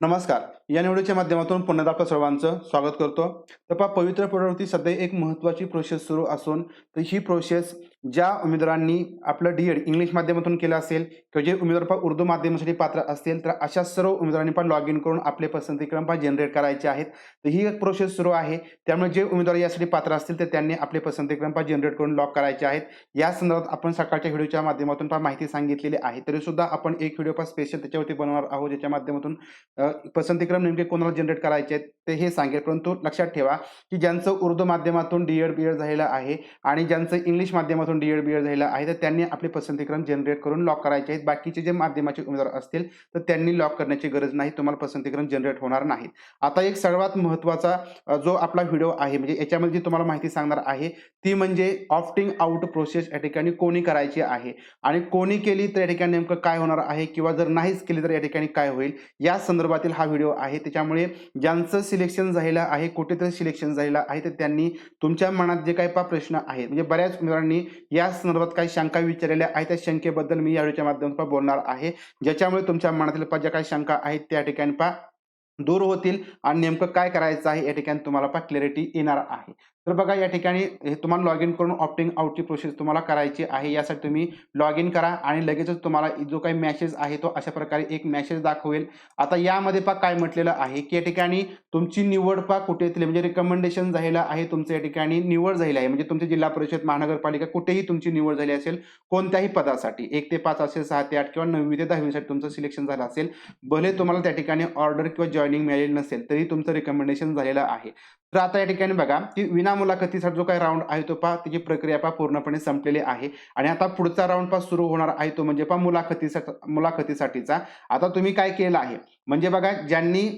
नमस्कार. या निवडीच्या माध्यमातून पुन्हा आपल्या सर्वांचं स्वागत करतो. तर पहा पवित्र पोर्टलवरती सध्या एक महत्त्वाची प्रोसेस सुरू असून तर ही प्रोसेस ज्या उमेदवारांनी आपलं डी एड इंग्लिश माध्यमातून केलं असेल किंवा जे उमेदवार उर्दू माध्यमासाठी पात्र असतील तर अशा सर्व उमेदवारांनी पण लॉग इन करून आपले पसंतीक्रम क्रमांक जनरेट करायचे आहेत. तर ही एक प्रोसेस सुरू आहे. त्यामुळे जे उमेदवार यासाठी पात्र असतील तर त्यांनी आपले पसंतीक्रम क्रमांक जनरेट करून लॉक करायचे आहेत. या संदर्भात आपण सकाळच्या व्हिडिओच्या माध्यमातून पहा माहिती सांगितलेली आहे. तरी सुद्धा आपण एक व्हिडिओ पहा स्पेशल त्याच्यावरती बनवणार आहोत ज्याच्या माध्यमातून पसंतीक्रम पसंतीक्रम नेमके कोणाला जनरेट करायचे आहेत ते हे सांगेल. परंतु लक्षात ठेवा की ज्यांचं उर्दू माध्यमातून डी एड बी एड झालेलं आहे आणि ज्यांचं इंग्लिश माध्यमातून डी एड बी एड झालेलं आहे तर त्यांनी आपले पसंतीक्रम जनरेट करून लॉक करायचे आहेत. बाकीचे जे माध्यमाचे उमेदवार असतील तर त्यांनी लॉक करण्याची गरज नाही. तुम्हाला पसंतीक्रम जनरेट होणार नाहीत आता एक सर्वात महत्त्वाचा जो आपला व्हिडिओ आहे म्हणजे याच्यामध्ये जी तुम्हाला माहिती सांगणार आहे ती म्हणजे ऑप्टिंग आउट प्रोसेस या ठिकाणी कोणी करायची आहे. आणि कोणी केली तर या ठिकाणी नेमकं काय होणार आहे? किंवा जर नाहीच केली तर या ठिकाणी काय होईल? या संदर्भातील हा व्हिडिओ आहे. त्याच्यामुळे ज्यांचं सिलेक्शन झालेलं आहे कुठेतरी सिलेक्शन झालेलं आहे तर त्यांनी तुमच्या मनात जे काही पा प्रश्न आहेत म्हणजे बऱ्याच उमेदवारांनी या संदर्भात काही शंका विचारलेल्या आहेत त्या शंकेबद्दल मी या व्हिडिओच्या माध्यमातून बोलणार आहे. ज्याच्यामुळे तुमच्या मनातील पा ज्या काही शंका आहेत त्या ठिकाणी पा दूर होतील आणि नेमकं काय करायचं आहे या ठिकाणी तुम्हाला पा क्लॅरिटी येणार आहे. तर बघा या ठिकाणी हे तुम्हाला लॉग इन करून ऑप्टिंग आउटची प्रोसेस तुम्हाला करायची आहे. यासाठी तुम्ही लॉग इन करा आणि लगेचच तुम्हाला जो काही मॅसेज आहे तो अशा प्रकारे एक मॅसेज दाखवेल. आता यामध्ये पा काय म्हटलेलं आहे की या ठिकाणी तुमची निवड पा कुठेतरी म्हणजे रिकमेंडेशन झालेलं आहे तुमचं या ठिकाणी निवड झालेली आहे. म्हणजे तुमची जिल्हा परिषद महानगरपालिका कुठेही तुमची निवड झाली असेल कोणत्याही पदासाठी एक ते पाच असेल सहा ते आठ किंवा नववी ते दहावीसाठी तुमचं सिलेक्शन झालं असेल भले तुम्हाला त्या ठिकाणी ऑर्डर किंवा जॉईनिंग मिळालेली नसेल तरी तुमचं रिकमेंडेशन झालेलं आहे. तर आता या ठिकाणी बघा की विना मुलाखतीसाठी जो काही राऊंड आहे तो पहा त्याची प्रक्रिया पहा पूर्णपणे संपलेली आहे. आणि आता पुढचा राऊंड पहा सुरू होणार आहे तो म्हणजे पहा मुलाखतीसाठी मुलाखतीसाठीचा. आता तुम्ही काय केलं आहे? म्हणजे बघा ज्यांनी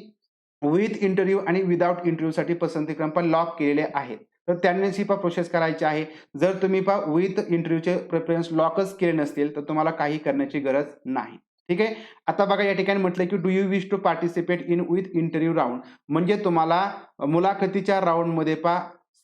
विथ इंटरव्ह्यू आणि विदाउट इंटरव्ह्यूसाठी पसंतीक्रम पण लॉक केलेले आहेत. तर त्यांनीच ही पा प्रोसेस करायची आहे. जर तुम्ही पा विथ इंटरव्ह्यूचे प्रेफरन्स लॉकच केले नसतील तर तुम्हाला काही करण्याची गरज नाही. ठीक आहे? आता बघा या ठिकाणी म्हटलं की do you wish to participate in with interview round म्हणजे तुम्हाला मुलाखतीच्या राऊंडमध्ये पा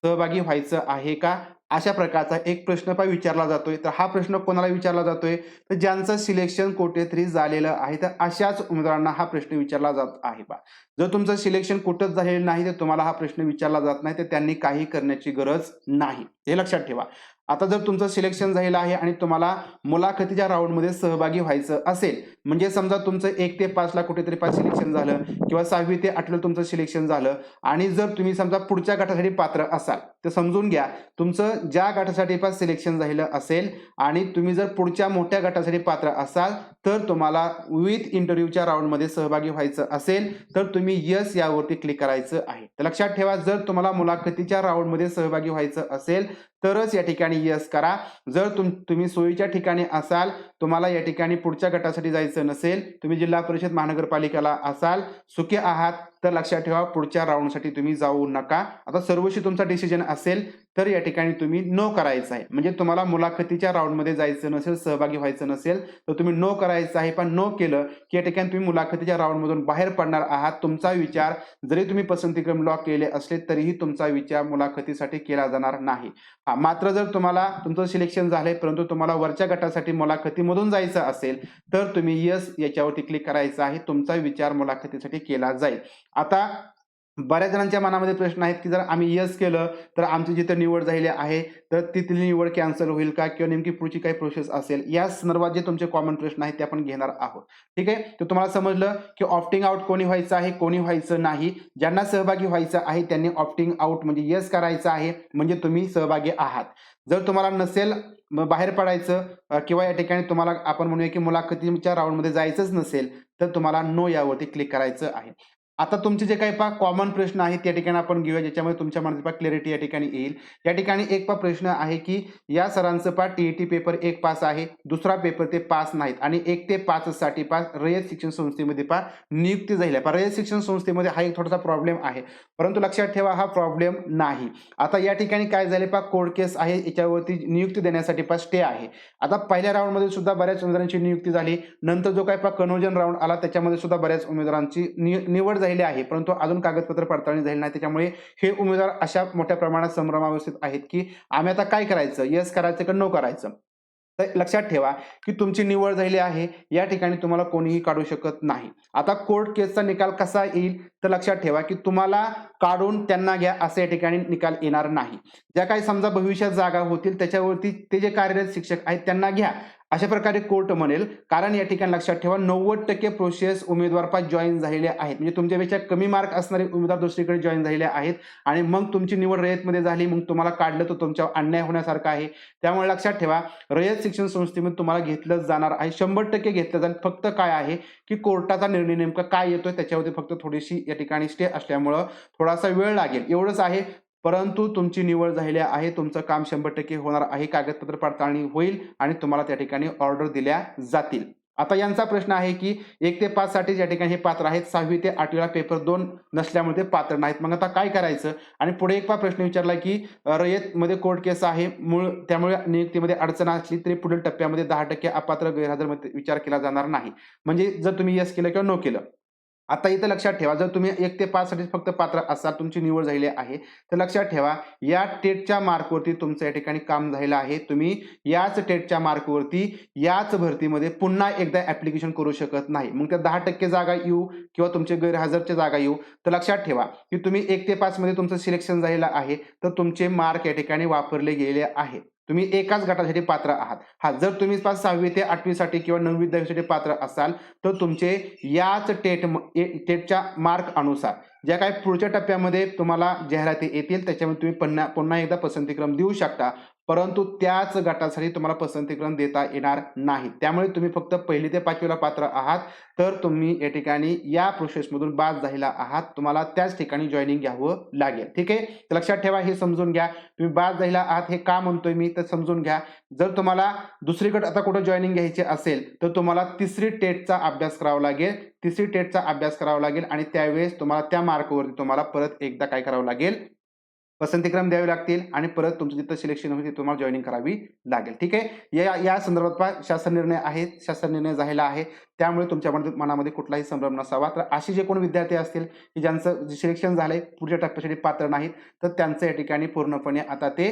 सहभागी व्हायचं आहे का? अशा प्रकारचा एक प्रश्न पण विचारला जातोय. तर हा प्रश्न कोणाला विचारला जातोय? तर ज्यांचं सिलेक्शन कुठेतरी झालेलं आहे तर अशाच उमेदवारांना हा प्रश्न विचारला जात आहे बा. जर तुमचं सिलेक्शन कुठंच झालेलं नाही तर तुम्हाला हा प्रश्न विचारला जात नाही तर त्यांनी काही करण्याची गरज नाही. हे लक्षात ठेवा. आता जर तुमचं सिलेक्शन झालेलं आहे आणि तुम्हाला मुलाखतीच्या राऊंडमध्ये सहभागी व्हायचं असेल म्हणजे समजा तुमचं एक ते पाचला कुठेतरी पाच सिलेक्शन झालं किंवा सहावी ते आठला तुमचं सिलेक्शन झालं आणि जर तुम्ही समजा पुढच्या गटासाठी पात्र असाल तर समजून घ्या तुमचं ज्या गटासाठी पास सिलेक्शन झालेलं असेल आणि तुम्ही जर पुढच्या मोठ्या गटासाठी पात्र असाल तर तुम्हाला विथ इंटरव्ह्यूच्या राऊंडमध्ये सहभागी व्हायचं असेल तर तुम्ही यस यावरती क्लिक करायचं आहे. तर लक्षात ठेवा जर तुम्हाला मुलाखतीच्या राऊंडमध्ये सहभागी व्हायचं असेल तरच या ठिकाणी यस करा. जर तुम तुम्ही सोयीच्या ठिकाणी असाल तुम्हाला या ठिकाणी पुढच्या गटासाठी जायचं नसेल तुम्ही जिल्हा परिषद महानगरपालिकेला असाल सुखे आहात. तर लक्षात ठेवा पुढच्या राऊंडसाठी तुम्ही जाऊ नका. आता सर्वशी तुमचा डिसिजन असेल तर या ठिकाणी तुम्ही नो करायचं आहे. म्हणजे तुम्हाला मुलाखतीच्या राऊंडमध्ये जायचं नसेल सहभागी व्हायचं नसेल तर तुम्ही नो करायचं आहे. पण नो केलं की या ठिकाणी तुम्ही मुलाखतीच्या राऊंडमधून बाहेर पडणार आहात. तुमचा विचार जरी तुम्ही पसंतीक्रम लॉक केले असले तरीही तुमचा विचार मुलाखतीसाठी केला जाणार नाही. हा मात्र जर तुम्हाला तुमचं सिलेक्शन झालंय परंतु तुम्हाला वरच्या गटासाठी मुलाखतीमधून जायचं असेल तर तुम्ही यस याच्यावरती क्लिक करायचं आहे. तुमचा विचार मुलाखतीसाठी केला जाईल. आता बऱ्याच जणांच्या मनामध्ये प्रश्न आहेत की जर आम्ही यस केलं तर आमची जिथे निवड झालेली आहे तर तिथली निवड कॅन्सल होईल का? किंवा नेमकी पुढची काही प्रोसेस असेल? या संदर्भात जे तुमचे कॉमन प्रश्न आहेत ते आपण घेणार आहोत. ठीक आहे? तर तुम्हाला समजलं की ऑप्टिंग आउट कोणी व्हायचं आहे कोणी व्हायचं नाही. ज्यांना सहभागी व्हायचं आहे त्यांनी ऑप्टिंग आउट म्हणजे यस करायचं आहे म्हणजे तुम्ही सहभागी आहात. जर तुम्हाला नसेल बाहेर पडायचं किंवा या ठिकाणी तुम्हाला आपण म्हणूया की मुलाखतीच्या राऊंडमध्ये जायचंच नसेल तर तुम्हाला नो यावरती क्लिक करायचं आहे. आता तुमचे जे काही पा कॉमन प्रश्न आहेत त्या ठिकाणी आपण घेऊया ज्याच्यामुळे तुमच्या मनात पा क्लॅरिटी या ठिकाणी येईल. या ठिकाणी एक पा प्रश्न आहे की या सरांचं पा टी पेपर एक पास आहे दुसरा पेपर ते पास नाहीत. आणि एक ते पाच साठी पा रयत शिक्षण संस्थेमध्ये पा नियुक्ती झाली पा रयत शिक्षण संस्थेमध्ये हा एक थोडासा प्रॉब्लेम आहे. परंतु लक्षात ठेवा हा प्रॉब्लेम नाही. आता या ठिकाणी काय झाले पा कोर्ट केस आहे याच्यावरती नियुक्ती देण्यासाठी पा स्टे आहे. आता पहिल्या राऊंडमध्ये सुद्धा बऱ्याच उमेदवारांची नियुक्ती झाली. नंतर जो काय पा कन्व्हर्जन राऊंड आला त्याच्यामध्ये सुद्धा बऱ्याच उमेदवारांची निवड झालेली आहे. परंतु अजून कागदपत्र पडताळणी झाली नाही. त्याच्यामुळे हे उमेदवार अशा मोठ्या प्रमाणात संभ्रमावस्थित आहेत की आम्ही आता काय करायचं? यस करायचं का नो करायचं? तर लक्षात ठेवा की तुमची निवड झाली आहे. या ठिकाणी तुम्हाला कोणीही काढू शकत नाही. आता कोर्ट केसचा निकाल कसा येईल? तर लक्षात ठेवा की तुम्हाला काढून त्यांना घ्या असं या ठिकाणी निकाल येणार नाही. ज्या काही समजा भविष्यात जागा होतील त्याच्यावरती ते जे कार्यरत शिक्षक आहेत त्यांना घ्या. अशा प्रकारे कोर्ट म्हणेल कारण या ठिकाणी लक्षात ठेवा नव्वद टक्के प्रोसेस उमेदवारपात जॉईन झालेले आहेत. म्हणजे तुमच्यापेक्षा कमी मार्क असणारे उमेदवार दुसरीकडे जॉईन झालेले आहेत. आणि मग तुमची निवड रयतमध्ये झाली मग तुम्हाला काढलं तर तुमच्या अन्याय होण्यासारखा आहे. त्यामुळे लक्षात ठेवा रयत शिक्षण संस्थेमध्ये तुम्हाला घेतलं जाणार आहे. शंभर टक्के घेतलं जाईल फक्त काय आहे की कोर्टाचा निर्णय नेमका काय येतोय त्याच्यावरती फक्त थोडीशी या ठिकाणी स्टे असल्यामुळं थोडासा वेळ लागेल. एवढंच आहे. परंतु तुमची निवड झालेली आहे तुमचं काम शंभर टक्के होणार आहे कागदपत्र पडताळणी होईल आणि तुम्हाला त्या ठिकाणी ऑर्डर दिल्या जातील. आता यांचा प्रश्न आहे की एक ते पाच साठी या ठिकाणी हे पात्र आहेत सहावी ते आठवीला पेपर दोन नसल्यामुळे ते पात्र नाहीत. मग आता काय करायचं? आणि पुढे एक पा प्रश्न विचारला की रयतमध्ये कोर्ट केस आहे मूळ त्यामुळे नियुक्तीमध्ये अडचण असली तरी पुढील टप्प्यामध्ये दहा टक्के अपात्र गैरहजरमध्ये विचार केला जाणार नाही. म्हणजे जर तुम्ही यस केलं किंवा नो केलं आता इथं लक्षात ठेवा जर तुम्ही एक ते पाच साठी फक्त पात्र असाल तुमची निवड झालेली आहे तर लक्षात ठेवा या टेटच्या मार्कवरती तुमचं या ठिकाणी काम झालेलं आहे. तुम्ही याच टेटच्या मार्कवरती याच भरतीमध्ये पुन्हा एकदा ऍप्लिकेशन करू शकत नाही. मग त्या दहा टक्के जागा येऊ किंवा तुमचे गैरहजरच्या जागा येऊ. तर लक्षात ठेवा की तुम्ही एक ते पाच मध्ये तुमचं सिलेक्शन झालेलं आहे तर तुमचे मार्क या ठिकाणी वापरले गेले आहेत. तुम्ही एकाच गटासाठी पात्र आहात. हा जर तुम्ही पाच सहावी ते आठवीसाठी किंवा नववी दहावीसाठी पात्र असाल तर तुमचे याच टेट टेटच्या मार्क अनुसार ज्या काही पुढच्या टप्प्यामध्ये तुम्हाला जाहिराती येतील त्याच्यामध्ये तुम्ही पुन्हा पुन्हा एकदा पसंतीक्रम देऊ शकता. परंतु त्याच गटासाठी तुम्हाला पसंतीक्रम देता येणार नाही. त्यामुळे तुम्ही फक्त पहिली ते पाचवीला पात्र आहात तर तुम्ही या ठिकाणी या प्रोसेसमधून बाद झालेला आहात. तुम्हाला त्याच ठिकाणी जॉईनिंग घ्यावं लागेल. ठीक आहे? तर लक्षात ठेवा हे समजून घ्या. तुम्ही बाद झालेला आहात हे का म्हणतोय मी तर समजून घ्या. जर तुम्हाला दुसरीकडे आता कुठं जॉईनिंग घ्यायची असेल तर तुम्हाला तिसरी टेटचा अभ्यास करावा लागेल. तिसरी टेटचा अभ्यास करावा लागेल आणि त्यावेळेस तुम्हाला त्या मार्कवरती तुम्हाला परत एकदा काय करावं लागेल? पसंतीक्रम द्यावे लागतील आणि परत तुमचं जिथं सिलेक्शन होईल तिथे तुम्हाला जॉईनिंग करावी लागेल. ठीक आहे? या या संदर्भात शासन निर्णय आहे शासन निर्णय झालेला आहे. त्यामुळे तुमच्या मनामध्ये कुठलाही संभ्रम नसावा. तर असे जे कोण विद्यार्थी असतील की ज्यांचं सिलेक्शन झालंय पुढच्या टप्प्यासाठी पात्र नाहीत तर त्यांचं या ठिकाणी पूर्णपणे आता ते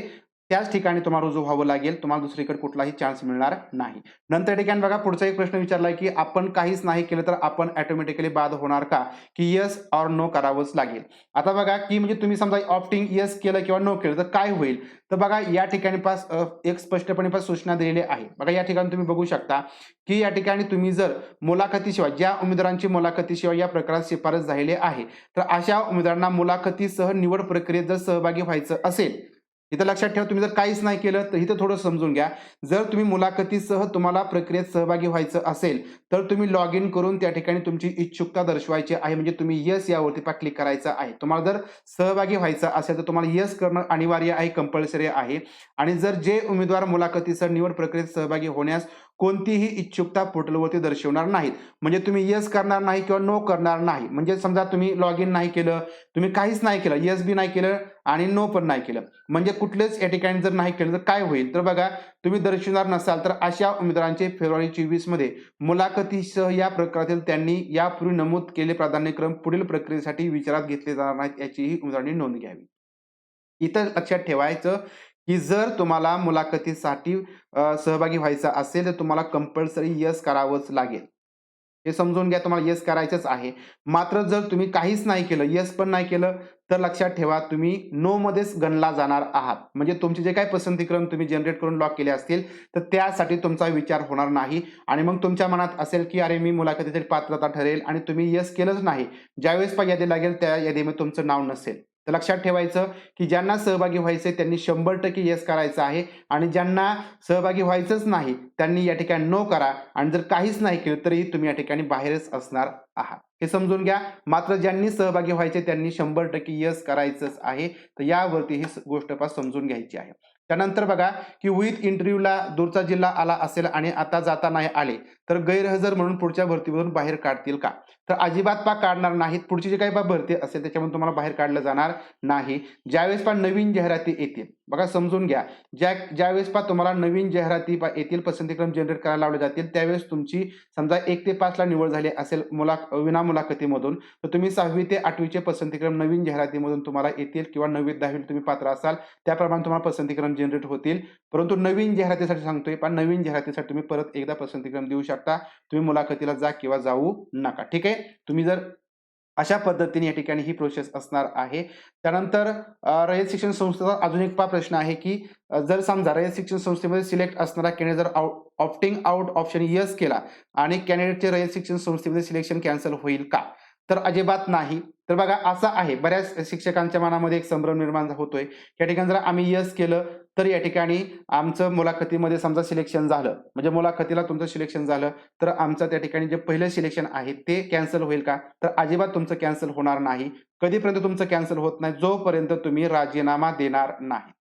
त्याच ठिकाणी तुम्हाला रुजू व्हावं लागेल. तुम्हाला दुसरीकडे कुठलाही चान्स मिळणार नाही. नंतर ठिकाणी बघा पुढचा एक प्रश्न विचारलाय की आपण काहीच नाही केलं तर आपण ऑटोमॅटिकली बाद होणार का? की यस ऑर नो करावंच लागेल. आता बघा की म्हणजे तुम्ही समजा ऑप्टिंग यस केलं किंवा नो केलं तर काय होईल? तर बघा या ठिकाणी पास एक स्पष्टपणे पास सूचना दिलेली आहे. बघा या ठिकाणी तुम्ही बघू शकता की या ठिकाणी तुम्ही जर मुलाखतीशिवाय ज्या उमेदवारांची मुलाखतीशिवाय या प्रकारात शिफारस झालेली आहे तर अशा उमेदवारांना मुलाखतीसह निवड प्रक्रियेत जर सहभागी व्हायचं असेल इथं लक्षात ठेवा तुम्ही जर काहीच नाही केलं तर इथं थोडं समजून घ्या. जर तुम्ही मुलाखतीसह तुम्हाला प्रक्रियेत सहभागी व्हायचं असेल तर तुम्ही लॉग इन करून त्या ठिकाणी तुमची इच्छुकता दर्शवायची आहे. म्हणजे तुम्ही यस यावरती पा क्लिक करायचं आहे. तुम्हाला जर सहभागी व्हायचं असेल तर तुम्हाला यस करणं अनिवार्य आहे कंपल्सरी आहे. आणि जर जे उमेदवार मुलाखतीसह निवड प्रक्रियेत सहभागी होण्यास कोणतीही इच्छुकता पोर्टलवरती दर्शवणार नाहीत. म्हणजे तुम्ही यस करणार नाही किंवा नो करणार नाही. म्हणजे समजा तुम्ही लॉग इन नाही केलं तुम्ही काहीच नाही केलं यस बी नाही केलं आणि नो पण नाही केलं. म्हणजे कुठलेच या ठिकाणी जर नाही केलं तर काय होईल? तर बघा तुम्ही दर्शवणार नसाल तर अशा उमेदवारांचे फेब्रुवारी चोवीसमध्ये मुलाखतीसह या प्रकारातील त्यांनी यापूर्वी नमूद केले प्राधान्यक्रम पुढील प्रक्रियेसाठी विचारात घेतले जाणार नाहीत याचीही उमेदवारांनी नोंद घ्यावी. इथं लक्षात ठेवायचं की जर तुम्हाला मुलाखतीसाठी सहभागी व्हायचा असेल तर तुम्हाला कंपल्सरी यस करावंच लागेल. हे समजून घ्या तुम्हाला यस करायचंच आहे. मात्र जर तुम्ही काहीच नाही केलं यस पण नाही केलं तर लक्षात ठेवा तुम्ही नो मध्येच गणला जाणार आहात. म्हणजे तुमचे जे काही पसंतीक्रम तुम्ही जनरेट करून लॉक केले असतील तर त्यासाठी तुमचा विचार होणार नाही. आणि मग तुमच्या मनात असेल की अरे मी मुलाखतीसाठी पात्रता ठरेल आणि तुम्ही यस केलंच नाही. ज्यावेळेस पण यादी लागेल त्या यादीमध्ये तुमचं नाव नसेल. तर लक्षात ठेवायचं की ज्यांना सहभागी व्हायचे त्यांनी शंभर टक्के यस करायचं आहे. आणि ज्यांना सहभागी व्हायचंच नाही त्यांनी या ठिकाणी नो करा. आणि जर काहीच नाही केलं तरी तुम्ही या ठिकाणी बाहेरच असणार आहात. हे समजून घ्या. मात्र ज्यांनी सहभागी व्हायचे त्यांनी शंभर टक्के यस करायचंच आहे. तर यावरती ही गोष्ट पास समजून घ्यायची आहे. त्यानंतर बघा की विथ इंटरव्ह्यूला दूरचा जिल्हा आला असेल आणि आता जाता नाही आले तर गैरहजर म्हणून पुढच्या भरतीमधून बाहेर काढतील का? तर अजिबात पा काढणार नाहीत. पुढची जी काही बा भरती असेल त्याच्यामधून तुम्हाला बाहेर काढलं जाणार नाही. ज्यावेळेस पा नवीन जाहिराती येतील बघा समजून घ्या. ज्या ज्यावेळेस पा तुम्हाला नवीन जाहिराती पा येतील पसंतीक्रम जनरेट करायला लावले जातील त्यावेळेस तुमची समजा एक ते पाचला निवड झाली असेल मुला विना मुलाखतीमधून तर तुम्ही सहावी ते आठवीचे पसंतीक्रम नवीन जाहिरातीमधून तुम्हाला येतील किंवा नववी दहावी तुम्ही पात्र असाल त्याप्रमाणे तुम्हाला पसंतीक्रम जनरेट होतील. परंतु नवीन जाहिरातीसाठी सांगतोय पण नवीन जाहिरातीसाठी तुम्ही परत एकदा पसंतीक्रम देऊ शकता. तुम्ही मुलाखतीला जा किंवा जाऊ नका. ठीक आहे? तुम्ही जर अशा पद्धतीने या ठिकाणी ही प्रोसेस असणार आहे. त्यानंतर रयत शिक्षण संस्थेचा अजून एक पा प्रश्न आहे की जर समजा रयत शिक्षण संस्थेमध्ये सिलेक्ट असणारा कॅन्डिडेट जर ऑप्टिंग आउट ऑप्शन यस केला आणि कॅन्डिडेटचे रयत शिक्षण संस्थेमध्ये सिलेक्शन कॅन्सल होईल का? तर अजिबात नाही. तर बघा असं आहे. बऱ्याच शिक्षकांच्या मनामध्ये एक संभ्रम निर्माण होतोय. या ठिकाणी जर आम्ही यस केलं तर या ठिकाणी आमचं मुलाखतीमध्ये समजा सिलेक्शन झालं. म्हणजे मुलाखतीला तुमचं सिलेक्शन झालं तर आमचं त्या ठिकाणी जे पहिलं सिलेक्शन आहे ते कॅन्सल होईल का? तर अजिबात तुमचं कॅन्सल होणार नाही. कधीपर्यंत तुमचं कॅन्सल होत नाही? जोपर्यंत तुम्ही राजीनामा देणार नाही.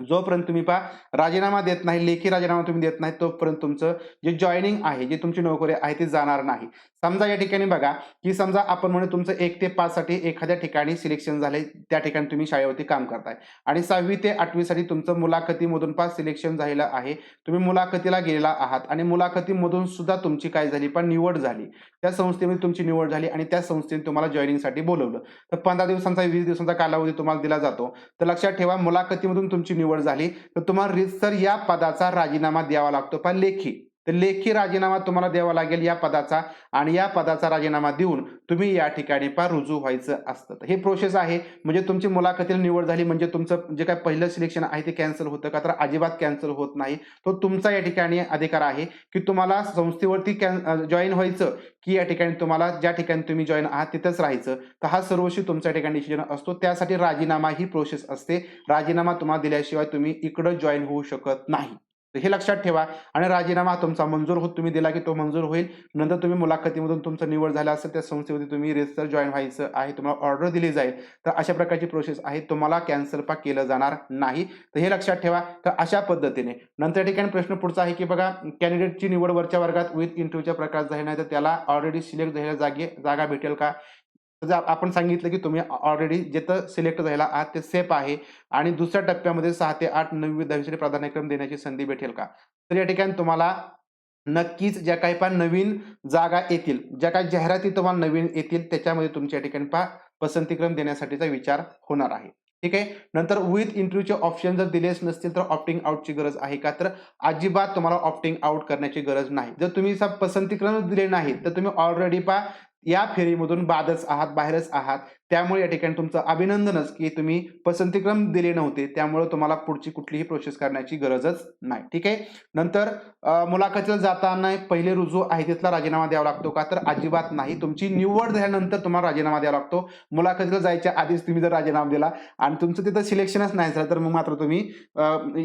जोपर्यंत तुम्ही पा राजीनामा देत नाही लेखी राजीनामा तुम्ही देत नाही तोपर्यंत तुमचं जे जॉईनिंग आहे जी तुमची नोकरी आहे ती जाणार नाही. समजा या ठिकाणी बघा की समजा आपण म्हणू तुमचं एक ते पाच साठी एखाद्या ठिकाणी सिलेक्शन झाले त्या ठिकाणी तुम्ही शाळेवरती काम करताय. आणि सहावी ते आठवीसाठी तुमचं मुलाखतीमधून पास सिलेक्शन झालेलं आहे. तुम्ही मुलाखतीला गेलेला आहात आणि मुलाखतीमधून सुद्धा तुमची काय झाली? पण निवड झाली. त्या संस्थेमध्ये तुमची निवड झाली आणि त्या संस्थेने तुम्हाला जॉईनिंगसाठी बोलवलं. तर पंधरा दिवसांचा वीस दिवसांचा कालावधी तुम्हाला दिला जातो. तर लक्षात ठेवा मुलाखतीमधून तुमची निवड झाली. तर तुम्हाला रितसर या पदाचा राजीनामा द्यावा लागतो. पण लेखी. तर लेखी राजीनामा तुम्हाला द्यावा लागेल या पदाचा आणि या पदाचा राजीनामा देऊन तुम्ही या ठिकाणी पा रुजू व्हायचं असतं. तर हे प्रोसेस आहे. म्हणजे तुमची मुलाखतीला निवड झाली म्हणजे तुमचं जे काय पहिलं सिलेक्शन आहे ते कॅन्सल होतं का? तर अजिबात कॅन्सल होत नाही. तो तुमचा या ठिकाणी अधिकार आहे की तुम्हाला संस्थेवरती कॅन जॉईन व्हायचं की या ठिकाणी तुम्हाला ज्या ठिकाणी तुम्ही जॉईन आहात तिथंच राहायचं. तर हा सर्वशी तुमच्या ठिकाणी डिसिजन असतो. त्यासाठी राजीनामा ही प्रोसेस असते. राजीनामा तुम्हाला दिल्याशिवाय तुम्ही इकडं जॉईन होऊ शकत नाही. तर हे लक्षात ठेवा. आणि राजीनामा तुमचा मंजूर होत तुम्ही दिला की तो मंजूर होईल. नंतर तुम्ही मुलाखतीमधून तुमचं निवड झालं असेल त्या संस्थेमध्ये तुम्ही रेजिस्टर जॉईन व्हायचं आहे तुम्हाला ऑर्डर दिली जाईल. तर अशा प्रकारची प्रोसेस आहे. तुम्हाला कॅन्सल पा केलं जाणार नाही. तर हे लक्षात ठेवा. तर अशा पद्धतीने. नंतर ठिकाणी प्रश्न पुढचा आहे की बघा कॅन्डिडेटची निवड वरच्या वर्गात विथ इंटरव्ह्यूच्या प्रकार झाले नाही तर त्याला ऑलरेडी सिलेक्ट झालेल्या जागे जागा भेटेल का? जर आपण सांगितलं की तुम्ही ऑलरेडी जिथं सिलेक्ट झालेला आहात ते सेफ आहे आणि दुसऱ्या टप्प्यामध्ये सहा ते आठ नववी दहावीसाठी प्राधान्यक्रम देण्याची संधी भेटेल का? तर या ठिकाणी तुम्हाला नक्कीच ज्या काही पण नवीन जागा येतील ज्या काही जाहिराती तुम्हाला नवीन येतील त्याच्यामध्ये तुमच्या ठिकाणी पा पसंतीक्रम देण्यासाठीचा विचार होणार आहे. ठीक आहे? नंतर विथ इंटरव्ह्यूचे ऑप्शन जर दिलेच नसतील तर ऑप्टिंग आउटची गरज आहे का? तर अजिबात तुम्हाला ऑप्टिंग आउट करण्याची गरज नाही. जर तुम्ही सा- पसंतीक्रम दिले नाही तर तुम्ही ऑलरेडी पा या फेरीमधून बादच आहात बाहेरच आहात. त्यामुळे या ठिकाणी तुमचं अभिनंदनच की तुम्ही पसंतीक्रम दिले नव्हते. त्यामुळे तुम्हाला पुढची कुठलीही प्रोसेस करण्याची गरजच नाही. ठीक आहे? नंतर मुलाखतीला जाताना पहिले रुजू आहे तिथला राजीनामा द्यावा लागतो का? तर अजिबात नाही. तुमची निवड झाल्यानंतर तुम्हाला राजीनामा द्यावा लागतो. मुलाखतीला जायच्या आधीच तुम्ही जर राजीनामा दिला आणि तुमचं तिथं सिलेक्शनच नाही झालं तर मग मात्र तुम्ही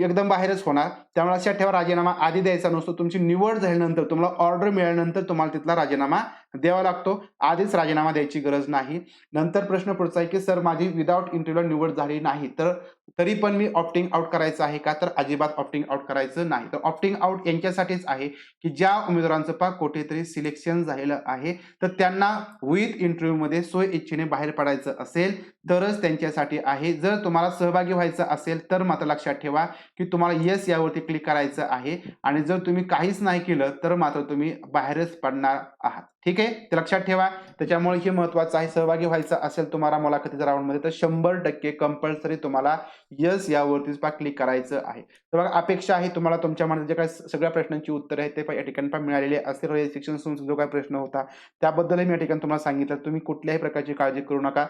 एकदम बाहेरच होणार. त्यामुळे लक्षात ठेवा राजीनामा आधी द्यायचा नसतो. तुमची निवड झाल्यानंतर तुम्हाला ऑर्डर मिळाल्यानंतर तुम्हाला तिथला राजीनामा द्यावा लागतो. आधीच राजीनामा द्यायची गरज नाही. नंतर प्रश्न पुढचा आहे की सर माझी विदाऊट इंटरव्ह्यूला निवड झाली नाही तर तरी पण मी ऑप्टिंग आउट करायचं आहे का? तर अजिबात ऑप्टिंग आउट करायचं नाही. तर ऑप्टिंग आउट यांच्यासाठीच आहे की ज्या उमेदवारांचं पा कुठेतरी सिलेक्शन झालेलं आहे तर त्यांना विथ इंटरव्ह्यूमध्ये सोय इच्छेने बाहेर पडायचं असेल तरच त्यांच्यासाठी आहे. जर तुम्हाला सहभागी व्हायचं असेल तर मात्र लक्षात ठेवा की तुम्हाला येस यावरती क्लिक करायचं आहे. आणि जर तुम्ही काहीच नाही केलं तर मात्र तुम्ही बाहेरच पडणार आहात. ठीक आहे? ते लक्षात ठेवा. त्याच्यामुळे हे महत्वाचं आहे. सहभागी व्हायचं असेल तुम्हाला मुलाखतीच्या राऊंडमध्ये तर शंभर टक्के कंपल्सरी तुम्हाला यस यावरतीच पा क्लिक करायचं आहे. तर बघा अपेक्षा आहे तुम्हाला तुमच्या मनात जे काय सगळ्या प्रश्नांची उत्तरं आहेत ते या ठिकाणी पण मिळालेले असेल शिक्षण संस्थेचा जो काही प्रश्न होता त्याबद्दलही मी या ठिकाणी तुम्हाला सांगितलं. तुम्ही कुठल्याही प्रकारची काळजी करू नका.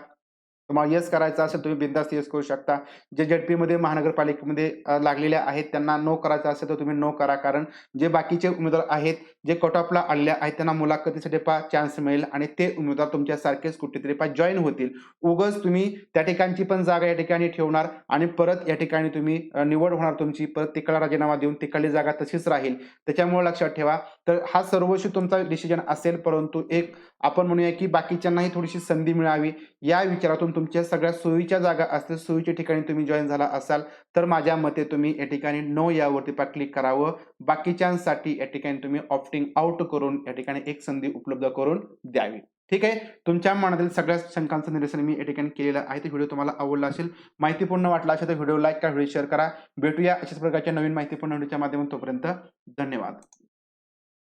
तुम्हाला यस करायचं असेल तुम्ही बिंदास्त यस करू शकता. जे झेडपीमध्ये महानगरपालिकेमध्ये लागलेल्या लागलेले आहेत त्यांना नो करायचं असेल तर तुम्ही नो करा. कारण जे बाकीचे उमेदवार आहेत जे कट ऑफला आलेले आहेत त्यांना मुलाखतीसाठी पा चान्स मिळेल आणि ते उमेदवार तुमच्यासारखेच कुठेतरी पा जॉईन होतील. उगच तुम्ही त्या ठिकाणची पण जागा या ठिकाणी ठेवणार आणि परत या ठिकाणी तुम्ही निवड होणार तुमची. परत तिकडला राजीनामा देऊन तिकडली जागा तशीच राहील. त्याच्यामुळे लक्षात ठेवा. तर हा सर्वस्वी तुमचा डिसिजन असेल परंतु एक आपण म्हणूया की बाकीच्यांनाही थोडीशी संधी मिळावी. या विचारातून तुमच्या सगळ्या सोयीच्या जागा असतील सोयीच्या ठिकाणी तुम्ही जॉईन झाला असाल तर माझ्या मते तुम्ही या ठिकाणी नो यावरती पा क्लिक करावं. बाकीच्यांसाठी या ठिकाणी तुम्ही ऑप्टिंग आउट करून या ठिकाणी एक संधी उपलब्ध करून द्यावी. ठीक आहे? तुमच्या मनातील सगळ्या शंकांचं निरसन मी या ठिकाणी केलेलं आहे. ते व्हिडिओ तुम्हाला आवडला असेल माहितीपूर्ण वाटला असेल तर व्हिडिओ लाईक करा व्हिडिओ शेअर करा. भेटूया अशाच प्रकारच्या नवीन माहितीपूर्ण व्हिडिओच्या माध्यमातून तोपर्यंत धन्यवाद.